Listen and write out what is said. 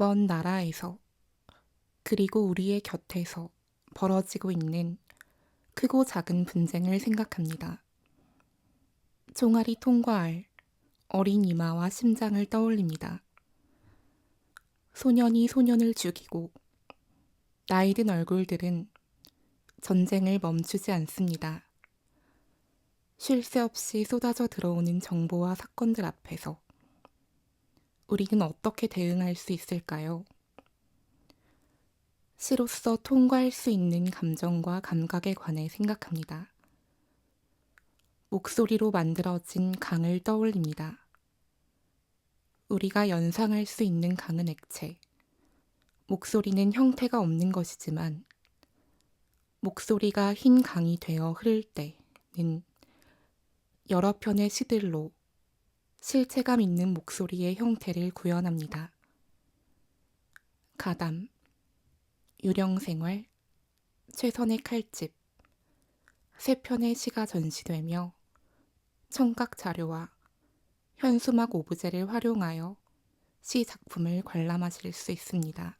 먼 나라에서 그리고 우리의 곁에서 벌어지고 있는 크고 작은 분쟁을 생각합니다. 종아리 통과할 어린 이마와 심장을 떠올립니다. 소년이 소년을 죽이고 나이든 얼굴들은 전쟁을 멈추지 않습니다. 쉴 새 없이 쏟아져 들어오는 정보와 사건들 앞에서 우리는 어떻게 대응할 수 있을까요? 시로서 통과할 수 있는 감정과 감각에 관해 생각합니다. 목소리로 만들어진 강을 떠올립니다. 우리가 연상할 수 있는 강은 액체. 목소리는 형태가 없는 것이지만 목소리가 흰 강이 되어 흐를 때는 여러 편의 시들로 실체감 있는 목소리의 형태를 구현합니다. 가담, 유령생활, 최선의 칼집, 세 편의 시가 전시되며 청각 자료와 현수막 오브제를 활용하여 시 작품을 관람하실 수 있습니다.